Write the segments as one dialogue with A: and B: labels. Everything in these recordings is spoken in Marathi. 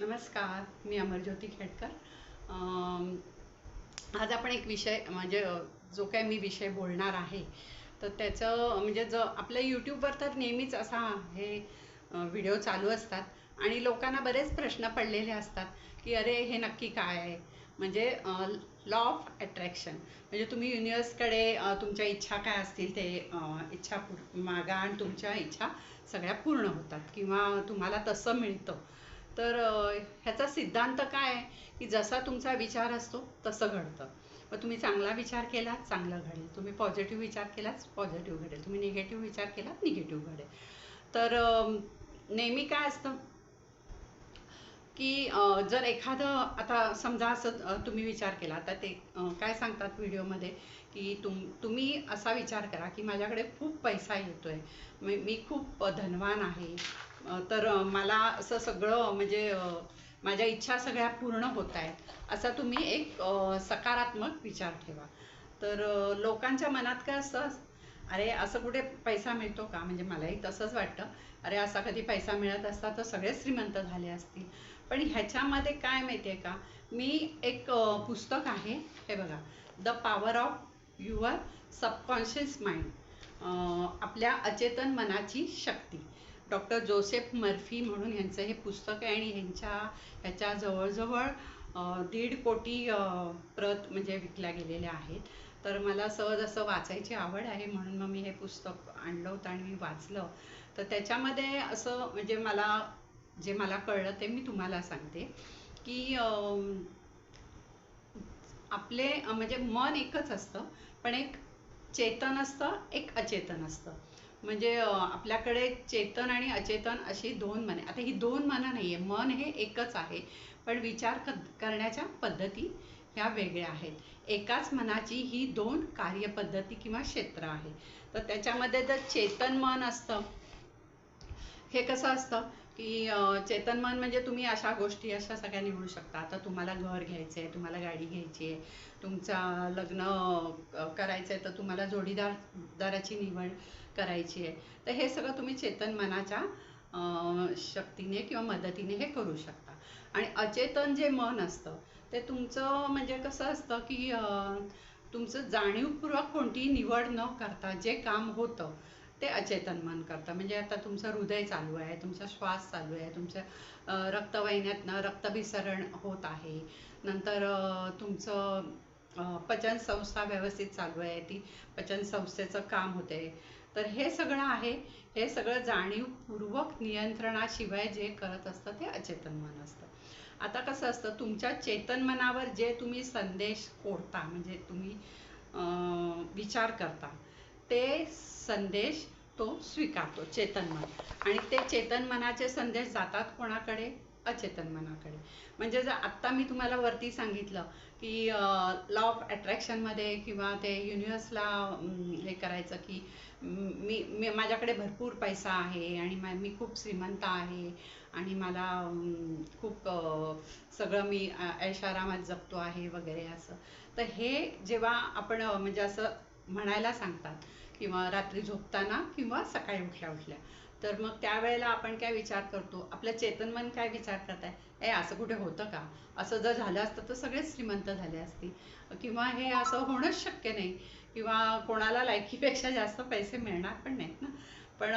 A: नमस्कार मी अमरज्योती खेडकर. आज आपण एक विषय म्हणजे जो काय मी विषय बोलणार आहे तर त्याचं म्हणजे ज आपल्या यूट्यूबवर तर नेहमीच असा हे व्हिडिओ चालू असतात आणि लोकांना बरेच प्रश्न पडलेले असतात की अरे हे नक्की काय आहे? म्हणजे लॉ ऑफ अट्रॅक्शन म्हणजे तुम्ही युनिवर्सकडे तुमच्या इच्छा काय असतील ते इच्छा पूर मागा आणि तुमच्या इच्छा सगळ्या पूर्ण होतात किंवा तुम्हाला तसं मिळतं. तर ह्याचा सिद्धांत काय आहे? की जसा तुमचा विचार असतो तसं घडतं. मग तुम्ही चांगला विचार केला चांगला घडेल. तुम्ही पॉझिटिव्ह विचार केलाच पॉझिटिव्ह घडेल. तुम्ही निगेटिव्ह विचार केला निगेटिव्ह घडेल. तर नेहमी काय असतं? की जर एखादं आता समजा असं तुम्ही विचार केला. आता ते काय सांगतात व्हिडिओमध्ये? की तुम तुम्ही असा विचार करा की माझ्याकडे खूप पैसा येतोय. मी मी खूप धनवान आहे. तर मला असं सगळं म्हणजे माझ्या इच्छा सगळ्या पूर्ण होत आहेत. असा तुम्ही एक सकारात्मक विचार ठेवा. तर लोकांच्या मनात काय असतं? अरे असं कुठे पैसा मिळतो का? म्हणजे मलाही तसंच वाटतं. अरे असा कधी पैसा मिळत असता तर सगळे श्रीमंत झाले असतील. पण ह्याच्यामध्ये काय माहिती आहे का? मी एक पुस्तक आहे. हे बघा. The power of your subconscious mind आपल्या अचेतन मनाची शक्ती. डॉक्टर जोसेफ मर्फी म्हणून यांचं हे पुस्तक आहे आणि ह्यांच्या ह्याच्या जवळजवळ दीड कोटी प्रत म्हणजे विकल्या गेलेल्या आहेत. तर मला सहज असं वाचायची आवड आहे म्हणून मग मी हे पुस्तक आणलं होतं आणि मी वाचलं. तर त्याच्यामध्ये असं म्हणजे मला जे मला कळलं ते मी तुम्हाला सांगते की आपले म्हणजे मन एकच असतं पण एक चेतन असतं एक अचेतन असतं. म्हणजे आपल्याकडे चेतन आणि अचेतन अशी दोन मने. आता ही दोन मनं नाही आहे मन हे एकच आहे. पण विचार क करण्याच्या पद्धती ह्या वेगळ्या आहेत. एकाच मनाची ही दोन कार्यपद्धती किंवा क्षेत्र आहे. तर त्याच्यामध्ये जर चेतन मन असतं हे कसं असतं? की चेतनमान चेतन मन म्हणजे तुम्ही अशा गोष्टी अशा सगळ्या निवडू शकता. आता तुम्हाला घर घ्यायचं आहे तुम्हाला गाडी घ्यायची आहे तुमचा लग्न करायचं आहे तर तुम्हाला जोडीदार दाराची निवड करायची आहे तर हे सगळं तुम्ही चेतन मनाच्या शक्तीने किंवा मदतीने हे करू शकता. आणि अचेतन जे मन असतं ते तुमचं म्हणजे कसं असतं की तुमचं जाणीवपूर्वक कोणतीही निवड न करता जे काम होतं ते अचेतन मन करतं. म्हणजे आता तुमचं हृदय चालू आहे तुमचा श्वास चालू आहे तुमच्या रक्तवाहिन्यातनं रक्तभिसरण होत आहे. नंतर तुमचं पचन संस्था व्यवस्थित चालू आहे ती पचन संस्थेचं काम होते. तर हे सगळं आहे. हे सगळं जाणीवपूर्वक नियंत्रणाशिवाय जे करत असतं ते अचेतन मन असतं. आता कसं असतं तुमच्या चेतन मनावर जे तुम्ही संदेश कोडता म्हणजे तुम्ही विचार करता ते संदेश तो स्वीकारतो चेतन मन. आणि ते चेतन मनाचे संदेश जातात कोणाकडे? अचेतन मनाकडे. म्हणजे जर आत्ता मी तुम्हाला वरती सांगितलं की लॉ ऑफ अट्रॅक्शनमध्ये किंवा ते युनिवर्सला हे करायचं की मी मी माझ्याकडे भरपूर पैसा आहे आणि मी खूप श्रीमंत आहे आणि मला खूप सगळं मी ऐशारामात जगतो आहे वगैरे असं. तर हे जेव्हा आपण म्हणजे असं म्हणायला सांगतात. किंवा रात्री झोपताना किंवा सकाळी उठल्या उठल्या. तर मग त्यावेळेला आपण काय विचार करतो? आपलं चेतन मन काय विचार करत आहे ए असं कुठे होतं का? असं जर झालं असतं तर सगळेच श्रीमंत झाले असतील. किंवा हे असं होणंच शक्य नाही. किंवा कोणाला लायकीपेक्षा जास्त पैसे मिळणार पण नाहीत ना? पण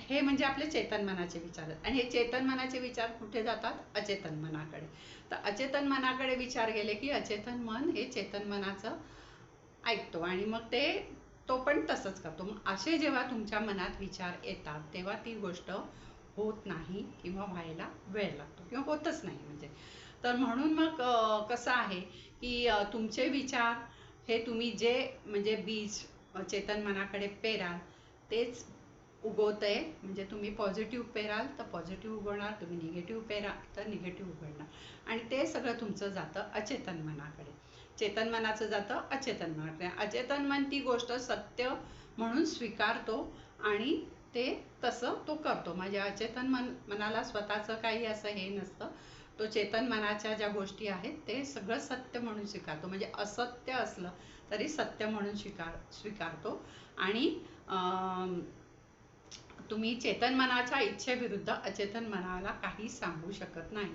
A: हे म्हणजे आपले चेतन मनाचे विचार. आहेत आणि हे चेतन मनाचे विचार कुठे जातात? अचेतन मनाकडे. तर अचेतन मनाकडे विचार गेले की अचेतन मन हे चेतन मनाचं ऐकतो आणि मग ते तो पण तसंच करतो. मग असे जेव्हा तुमच्या मनात विचार येतात तेव्हा ती गोष्ट होत नाही किंवा व्हायला वेळ लागतो किंवा होतच नाही म्हणजे. तर म्हणून मग कसं आहे की तुमचे विचार हे तुम्ही जे म्हणजे बीज चेतन मनाकडे पेराल तेच उगवतंय. म्हणजे तुम्ही पॉझिटिव्ह पेराल तर पॉझिटिव्ह उगवणार. तुम्ही निगेटिव्ह पेराल तर निगेटिव्ह उगवणार. आणि ते सगळं तुमचं जातं अचेतन मनाकडे. चेतन मनाचं जातं अचेतन मनाकडे अचेतन मन ती गोष्ट सत्य म्हणून स्वीकारतो आणि ते तसं तो करतो. म्हणजे अचेतन मन मनाला स्वतःचं काही असं हे नसतं. तो चेतन मनाच्या ज्या गोष्टी आहेत ते सगळं सत्य म्हणून स्वीकारतो. म्हणजे असत्य असलं तरी सत्य म्हणून स्वीकार स्वीकारतो. आणि अं, तुम्ही चेतन मनाच्या इच्छेविरुद्ध अचेतन मनाला काही सांगू शकत नाही.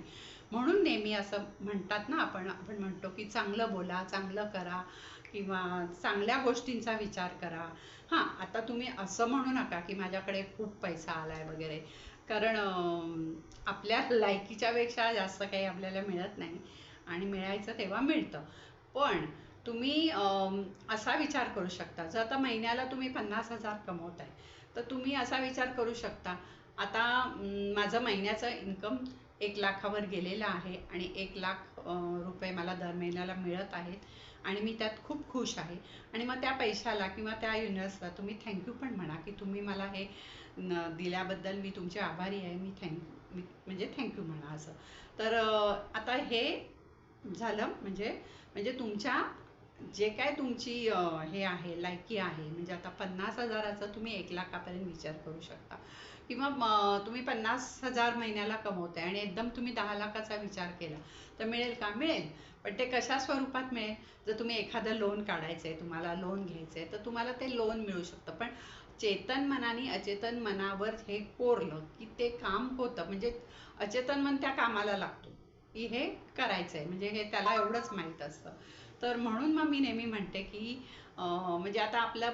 A: म्हणून नेहमी असं म्हणतात ना आपण आपण म्हणतो की चांगलं बोला चांगलं करा किंवा चांगल्या गोष्टींचा विचार करा. हां आता तुम्ही असं म्हणू नका की माझ्याकडे खूप पैसा आलाय वगैरे. कारण आपल्या लायकीच्या पेक्षा जास्त काही आपल्याला मिळत नाही आणि मिळायचं तेव्हा मिळतं. पण तुम्ही असा विचार करू शकता. जर आता महिन्याला तुम्ही पन्नास हजार कमवत आहे तर तुम्ही असा विचार करू शकता. आता माझं महिन्याचं इन्कम एक लाखावर गेलेलं आहे आणि एक लाख रुपये मला दर महिन्याला मिळत आहेत आणि मी त्यात खूप खुश आहे. आणि मग त्या पैशाला किंवा त्या युनिवर्सला तुम्ही थँक्यू पण म्हणा की तुम्ही मला हे न दिल्याबद्दल मी तुमचे आभारी आहे. मी थँक म्हणजे थँक्यू म्हणा असं. तर आता हे झालं म्हणजे म्हणजे तुमच्या जे काय तुमची हे आहे लायकी आहे म्हणजे आता पन्नास हजाराचा तुम्ही एक लाखापर्यंत विचार करू शकता. किंवा तुम्ही पन्नास हजार महिन्याला कमवताय आणि एकदम तुम्ही दहा लाखाचा विचार केला तर मिळेल का? मिळेल. पण ते कशा स्वरूपात मिळेल? जर तुम्ही एखादं लोन काढायचंय तुम्हाला लोन घ्यायचंय तर तुम्हाला ते लोन मिळू शकतं. पण चेतन मनाने अचेतन मनावर हे कोरलं की ते काम होतं. म्हणजे अचेतन मन त्या कामाला लागतो. की हे करायचंय. म्हणजे हे त्याला एवढंच माहीत असतं. तर म्हणून मग मी नेहमी म्हणते की म्हणजे आता आपलं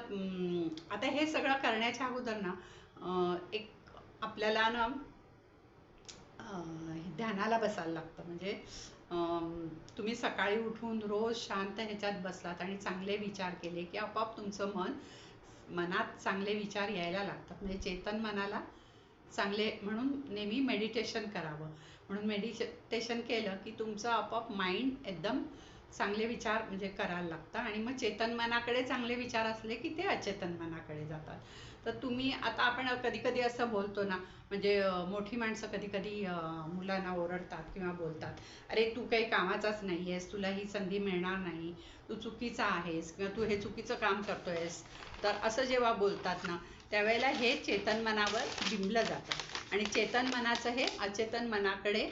A: आता हे सगळं करण्याच्या अगोदर ना एक आपल्याला ना ध्यानाला बसायला लागतं. म्हणजे तुम्ही सकाळी उठून रोज शांत ह्याच्यात बसलात आणि चांगले विचार केले की आपोआप तुमचं मन मनात चांगले विचार यायला लागतात. म्हणजे चेतन मनाला चांगले म्हणून नेहमी मेडिटेशन करावं. म्हणून मेडिटेशन केलं की तुमचं आपोआप माइंड एकदम चांगले विचार म्हणजे करायला लागतात. आणि मग चेतन मनाकडे चांगले विचार असले की ते अचेतन मनाकडे जातात. तर तुम्ही आता आपण कधी कधी असं बोलतो ना म्हणजे मोठी माणसं कधी कधी मुलांना ओरडतात किंवा बोलतात अरे तू काही कामाचाच नाही आहेस तुला ही संधी मिळणार नाही तू चुकीचा आहेस किंवा तू हे चुकीचं काम करतोयस. तर असं जेव्हा बोलतात ना त्यावेळेला हे चेतन मनावर बिंबलं जातं. आणि चेतन मनाचं हे अचेतन मनाकडे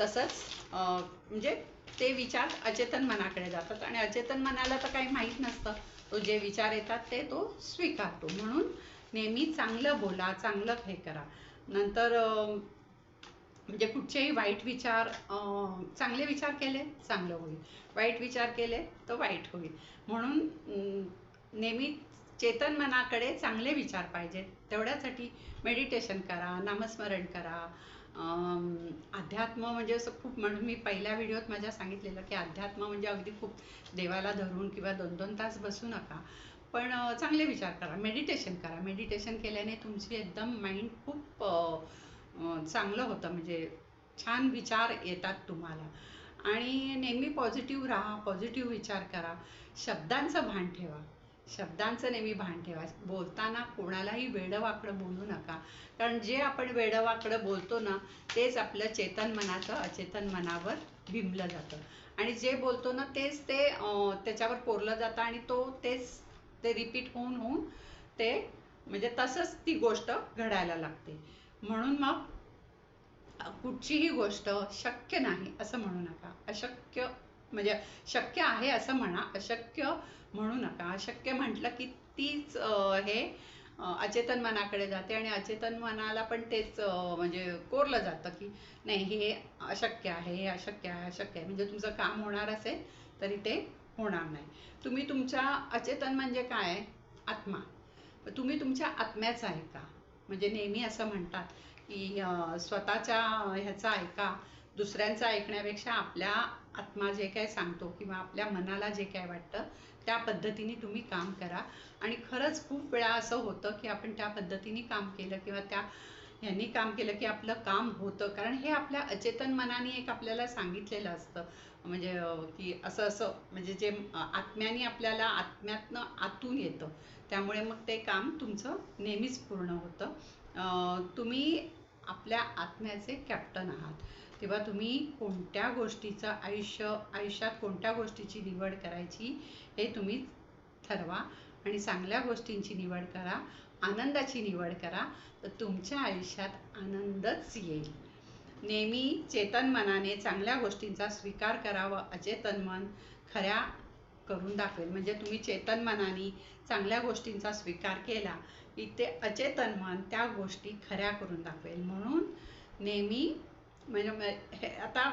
A: तसंच म्हणजे ते विचार अचेतन मनाकडे जातात. आणि अचेतन मनाला तर काही माहीत नसतं. तो जे विचार येतात ते तो स्वीकारतो. म्हणून नेहमी चांगलं बोला चांगलं हे करा. नंतर म्हणजे कुठचेही वाईट विचार अं, चांगले विचार केले चांगलं होईल. वाईट विचार केले तर वाईट होईल. म्हणून नेहमी चेतन मनाकडे चांगले विचार पाहिजेत. तेवढ्यासाठी मेडिटेशन करा नामस्मरण करा. अध्यात्म म्हणजे असं खूप म्हणून मी पहिल्या व्हिडिओत माझ्या सांगितलेलं की अध्यात्म म्हणजे अगदी खूप देवाला धरून किंवा दोन दोन तास बसू नका. पण चांगले विचार करा मेडिटेशन करा. मेडिटेशन केल्याने तुमची एकदम माइंड खूप चांगलं होतं. म्हणजे छान विचार येतात तुम्हाला. आणि नेहमी पॉझिटिव्ह राहा पॉझिटिव्ह विचार करा. शब्दांचं भान ठेवा. शब्दांचं नेहमी भान ठेवा. बोलताना कोणालाही वेडवाकडं बोलू नका. कारण जे आपण वेडवाकडं बोलतो ना तेच आपलं चेतन मनाचं अचेतन मनावर बिंबलं जातं. आणि जे बोलतो ना तेच ते त्याच्यावर कोरलं जातं आणि तो तेच ते रिपीट होऊन होऊन ते म्हणजे तसंच ती गोष्ट घडायला लागते. म्हणून मग कुठचीही गोष्ट शक्य नाही असं म्हणू नका. अशक्य म्हणजे शक्य आहे असं म्हणा. अशक्य म्हणू नका. अशक्य म्हटलं की तीच हे अचेतन मनाकडे जाते आणि अचेतन मनाला पण तेच म्हणजे कोरलं जातं की नाही हे अशक्य आहे हे अशक्य आहे अशक्य आहे. म्हणजे तुमचं काम होणार असेल तरी ते होणार नाही. तुम्ही तुमच्या अचेतन म्हणजे काय? आत्मा. तुम्ही तुमच्या आत्म्याचं ऐका. म्हणजे नेहमी असं म्हणतात की स्वतःच्या ह्याचा ऐका. दुसऱ्यांचं ऐकण्यापेक्षा आपल्या आत्मा जे काय सांगतो किंवा आपल्या मनाला जे काय वाटतं त्या पद्धतीने तुम्ही काम करा. आणि खरंच खूप वेळा असं होतं की आपण त्या पद्धतीने काम केलं किंवा त्या ह्यांनी काम केलं की आपलं काम होतं. कारण हे आपल्या अचेतन मनाने एक आपल्याला सांगितलेलं असतं. म्हणजे की असं असं म्हणजे जे आत्म्याने आपल्याला आत्म्यातनं आतून येतं. त्यामुळे मग ते काम तुमचं नेहमीच पूर्ण होतं. तुम्ही आपल्या आत्म्याचे कॅप्टन आहात. तेव्हा तुम्ही कोणत्या गोष्टीचं आयुष्य आयुष्यात कोणत्या गोष्टीची निवड करायची हे तुम्ही ठरवा आणि चांगल्या गोष्टींची निवड करा आनंदाची निवड करा तर तुमच्या आयुष्यात आनंदच येईल. नेहमी चेतन मनाने चांगल्या गोष्टींचा स्वीकार करावा अचेतन मन खऱ्या करून दाखवेल. म्हणजे तुम्ही चेतन मनाने चांगल्या गोष्टींचा स्वीकार केला की ते अचेतन मन त्या गोष्टी खऱ्या करून दाखवेल. म्हणून नेहमी म्हणजे आता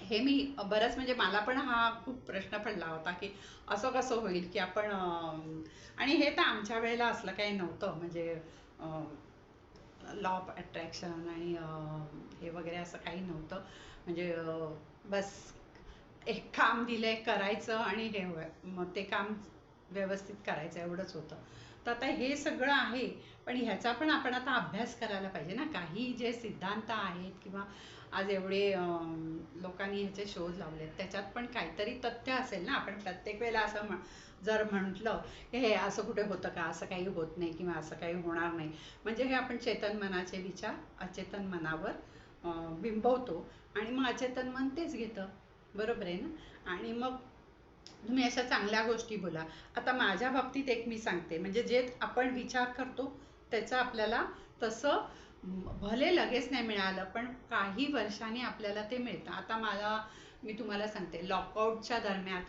A: हे मी बरंच म्हणजे मला पण हा खूप प्रश्न पडला होता की असं कसं होईल की आपण आणि हे तर आमच्या वेळेला असलं काही नव्हतं. म्हणजे लॉ ऑफ अट्रॅक्शन आणि हे वगैरे असं काही नव्हतं. म्हणजे बस एक काम दिलंय करायचं आणि हे मग ते काम व्यवस्थित करायचं एवढंच होतं. तर आता हे सगळं आहे पण ह्याचा पण आपण आता अभ्यास करायला पाहिजे ना. काही जे सिद्धांत आहेत किंवा आज एवढे लोकांनी ह्याचे शोध लावलेत त्याच्यात पण काहीतरी तथ्य असेल ना. आपण प्रत्येक वेळेला असं म्हण जर म्हटलं की हे असं कुठे होतं का? असं काही होत नाही किंवा असं काही होणार नाही. म्हणजे हे आपण चेतन मनाचे विचार अचेतन मनावर बिंबवतो आणि मग अचेतन मन तेच घेतं. बरोबर आहे ना? आणि मग तुम्ही अशा चांगल्या गोष्टी बोला. आता माझ्या बाबतीत एक मी सांगते. म्हणजे जे आपण विचार करतो त्याचं आपल्याला तसं भले लगेच नाही मिळालं पण काही वर्षांनी आपल्याला ते मिळतं. आता मला मी तुम्हाला सांगते. लॉकआउटच्या दरम्यान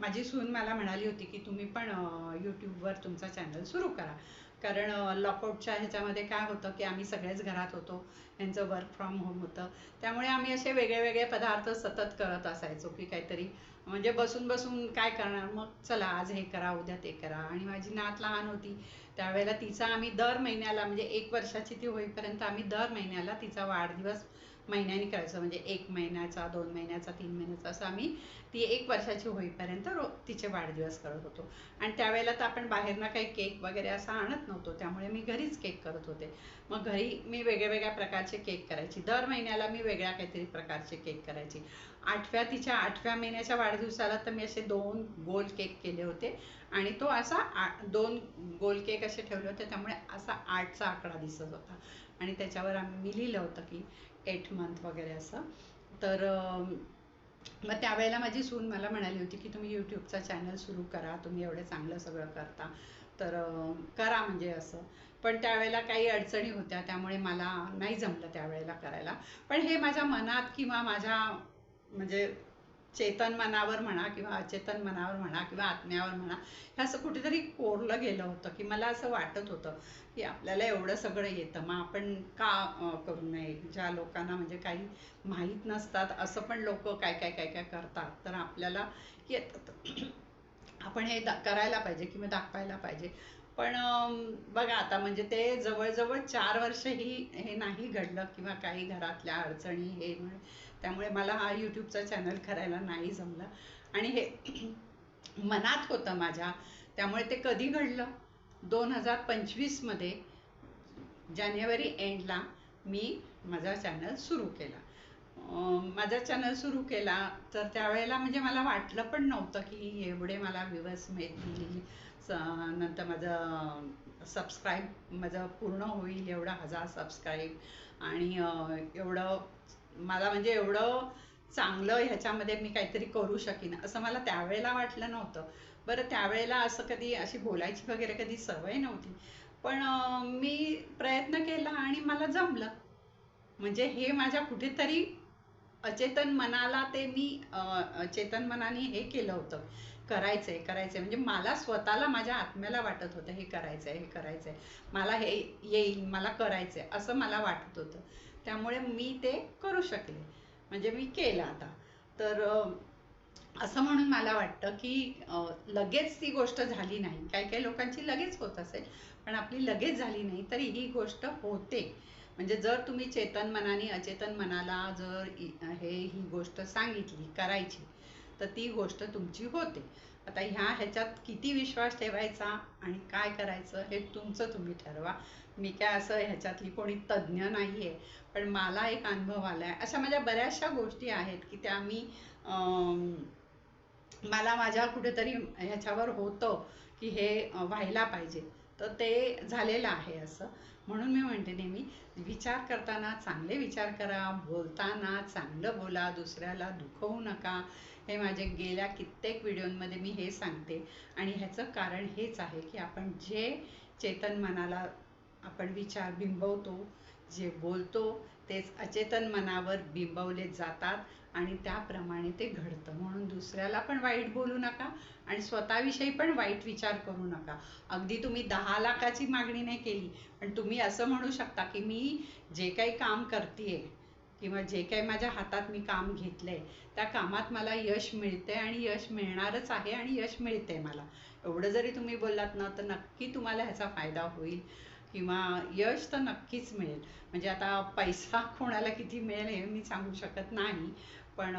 A: माझी सून मला म्हणाली होती की तुम्ही पण यूट्यूबवर तुमचा चॅनल सुरू करा. कारण लॉकआउटच्या ह्याच्यामध्ये काय होतं की आम्ही सगळेच घरात होतो. यांचं वर्क फ्रॉम होम होतं. त्यामुळे आम्ही असे वेगळे वेगळे पदार्थ सतत करत असायचो की काहीतरी म्हणजे बसून बसून काय करणार? मग चला आज हे करा उद्या ते करा. आणि माझी नात लहान होती. त्यावेळेला तिचा आम्ही दर महिन्याला म्हणजे एक वर्षाची ती होईपर्यंत आम्ही दर महिन्याला तिचा वाढदिवस महिन्यानी करायचं म्हणजे एक महिन्याचा दोन महिन्याचा तीन महिन्याचा असं आम्ही ती एक वर्षाची होईपर्यंत रो तिचे वाढदिवस करत होतो. आणि त्यावेळेला तर आपण बाहेरनं काही केक वगैरे असा आणत नव्हतो त्यामुळे मी घरीच केक करत होते. मग घरी मी वेगळ्या वेगळ्या प्रकारचे केक करायची. दर महिन्याला मी वेगळ्या काहीतरी प्रकारचे केक करायची. आठव्या तिच्या आठव्या महिन्याच्या वाढदिवसाला तर मी असे दोन गोल केक केले होते. आणि तो असा आ- दोन गोल केक असे ठेवले होते त्यामुळे असा आठचा आकडा दिसत होता. आणि त्याच्यावर आम्ही मी लिहिलं होतं की एट मंथ वगैरे असं. तर मग त्यावेळेला माझी सून मला म्हणाली होती की तुम्ही यूट्यूबचा चॅनल सुरू करा तुम्ही एवढं चांगलं सगळं करता. तर करा म्हणजे असं. पण त्यावेळेला काही अडचणी होत्या त्यामुळे मला नाही जमलं त्यावेळेला करायला. पण हे माझ्या मनात किंवा माझ्या म्हणजे चेतन मनावर म्हणा किंवा अचेतन मनावर म्हणा किंवा आत्म्यावर म्हणा हे असं कुठेतरी कोरलं गेलं होतं की मला असं वाटत होतं की आपल्याला एवढं सगळं येतं. मग आपण का करू नये? ज्या लोकांना म्हणजे काही माहीत नसतात असं पण लोक काय काय काय काय करतात. तर आपल्याला येतात. आपण हे दा- करायला पाहिजे किंवा दाखवायला पाहिजे. पण बघा आता म्हणजे ते जवळजवळ चार वर्ष ही हे नाही घडलं किंवा काही घरातल्या अडचणी हे त्यामुळे मला हा यूट्यूबचा चॅनल करायला नाही जमला. आणि हे मनात होतं माझ्या. त्यामुळे ते कधी घडलं? दोन हजार पंचवीसमध्ये जानेवारी एंडला मी माझा चॅनल सुरू केला. माझा चॅनल सुरू केला तर त्यावेळेला म्हणजे मला वाटलं पण नव्हतं की एवढे मला व्ह्यूवर्स मिळतील. नंतर माझं सबस्क्राईब माझं पूर्ण होईल एवढा हजार सबस्क्राईब आणि एवढं मला म्हणजे एवढं चांगलं ह्याच्यामध्ये मी काहीतरी करू शकीन असं मला त्यावेळेला वाटलं नव्हतं. बरं त्यावेळेला असं कधी अशी बोलायची वगैरे कधी सवय नव्हती. पण मी प्रयत्न केला आणि मला जमलं. म्हणजे हे माझ्या कुठेतरी अचेतन मनाला ते मी चेतन मनाने हे केलं होतं. करायचंय करायचंय. म्हणजे मला स्वतःला माझ्या आत्म्याला वाटत होतं हे करायचंय हे करायचंय. मला हे येईल मला करायचंय असं मला वाटत होतं. त्यामुळे मी ते करू शकले. म्हणजे मी केलं आता. तर असं म्हणून मला वाटतं की लगेच ती गोष्ट झाली नाही. काही काही लोकांची लगेच होत असेल पण आपली लगेच झाली नाही तरी ही गोष्ट होते. म्हणजे जर तुम्ही चेतन मनाने अचेतन मनाला जर हे ही गोष्ट सांगितली करायची तर ती गोष्ट तुमची होते. आता ह्या ह्याच्यात किती विश्वास ठेवायचा आणि काय करायचं हे तुमचं तुम्ही ठरवा. मी काय असं ह्याच्यातली कोणी तज्ज्ञ नाही आहे पण मला एक अनुभव आला आहे अशा माझ्या बऱ्याचशा गोष्टी आहेत की त्या मी मला माझ्या कुठेतरी ह्याच्यावर होतं की हे व्हायला पाहिजे. तर ते झालेलं आहे असं. म्हणून मी म्हणते नेहमी विचार करताना चांगले विचार करा बोलताना चांगलं बोला दुसऱ्याला दुखवू नका. हे माझे गेल्या कित्येक व्हिडिओमध्ये मी हे सांगते. आणि ह्याचं कारण हेच आहे की आपण जे चेतन मनाला आपण विचार बिंबवतो जे बोलतो तेच अचेतन मनावर बिंबवले जातात आणि त्याप्रमाणे ते घडतं. म्हणून दुसऱ्याला पण वाईट बोलू नका आणि स्वतःविषयी पण वाईट विचार करू नका. अगदी तुम्ही दहा लाखाची मागणी नाही केली पण तुम्ही असं म्हणू शकता की मी जे काही काम करते किंवा जे काही माझ्या हातात मी काम घेतलंय त्या कामात मला यश मिळते आणि यश मिळणारच आहे आणि यश मिळते मला. एवढं जरी तुम्ही बोललात ना तर नक्की तुम्हाला ह्याचा फायदा होईल किंवा यश तर नक्कीच मिळेल. म्हणजे आता पैसा कोणाला किती मिळेल हे मी सांगू शकत नाही पण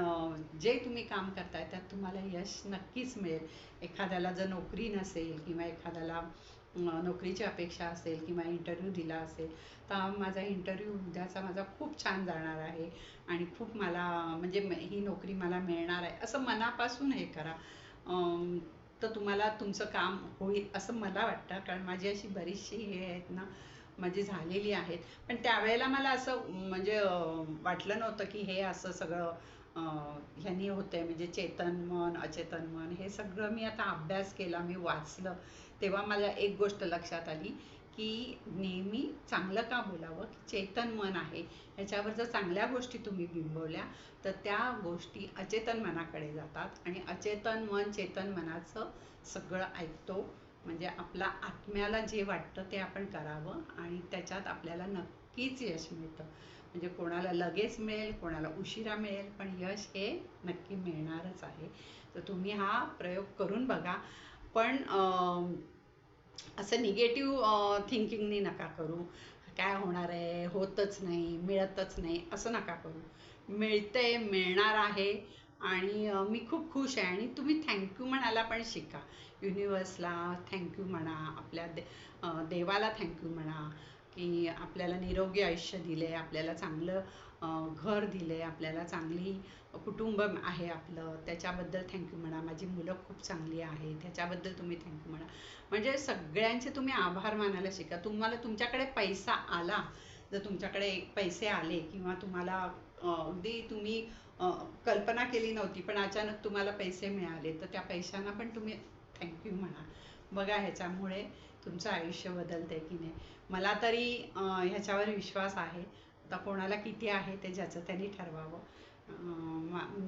A: जे तुम्ही काम करताय त्यात तुम्हाला यश नक्कीच मिळेल. एखाद्याला जर नोकरी नसेल किंवा एखाद्याला नोकरीची अपेक्षा असेल किंवा इंटरव्ह्यू दिला असेल तर माझा इंटरव्ह्यू उद्याचा माझा खूप छान जाणार आहे आणि खूप मला म्हणजे ही नोकरी मला मिळणार आहे असं मनापासून हे करा. तर तुम्हाला तुमचं काम होईल असं मला वाटतं कारण माझी अशी बरीचशी हे आहेत ना माझी झालेली आहेत. पण त्यावेळेला मला असं म्हणजे वाटलं नव्हतं की हे असं सगळं अं, ह्यांनी होतंय. म्हणजे चेतन मन अचेतन मन हे सगळं मी आता अभ्यास केला मी वाचलं. तेव्हा मला एक गोष्ट लक्षात आली की नेहमी चांगलं का बोलावं? की चेतन मन आहे. ह्याच्यावर जर चांगल्या गोष्टी तुम्ही बिंबवल्या तर त्या गोष्टी अचेतन मनाकडे जातात. आणि अचेतन मन चेतन मनाचं सगळं ऐकतो. म्हणजे आपला आत्म्याला जे वाटतं ते आपण करावं आणि त्याच्यात आपल्याला नक्कीच यश मिळतं. म्हणजे कोणाला लगेच मिळेल कोणाला उशिरा मिळेल पण यश हे नक्की मिळणारच आहे. तर तुम्ही हा प्रयोग करून बघा. पण असं निगेटिव्ह थिंकिंगनी नका करू. काय होणार आहे? होतच नाही मिळतच नाही असं नका करू. मिळतंय मिळणार आहे. आणि मी खूप खुश आहे. आणि तुम्ही थँक्यू म्हणायला पण शिका. युनिवर्सला थँक्यू म्हणा आपल्या दे देवाला थँक्यू म्हणा की आपल्याला निरोगी आयुष्य दिले आपल्याला चांगलं घर दिले आपल्याला चांगली कुटुंब आहे आपलं त्याच्याबद्दल थँक्यू म्हणा. माझी मुलं खूप चांगली आहेत त्याच्याबद्दल तुम्ही थँक्यू म्हणा. म्हणजे सगळ्यांचे तुम्ही आभार मानायला शिका. तुम्हाला तुमच्याकडे पैसा आला जर तुमच्याकडे पैसे आले किंवा तुम्हाला अगदी तुम्ही कल्पना केली नव्हती पण अचानक तुम्हाला पैसे मिळाले तर त्या पैशांना पण तुम्ही थँक्यू म्हणा. बघा ह्याच्यामुळे तुमचं आयुष्य बदलतंय की नाही. मला तरी ह्याच्यावर विश्वास आहे. आता कोणाला किती आहे ते ज्याचं त्यांनी ठरवावं.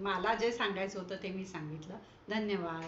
A: मला जे सांगायचं होतं ते मी सांगितलं. धन्यवाद.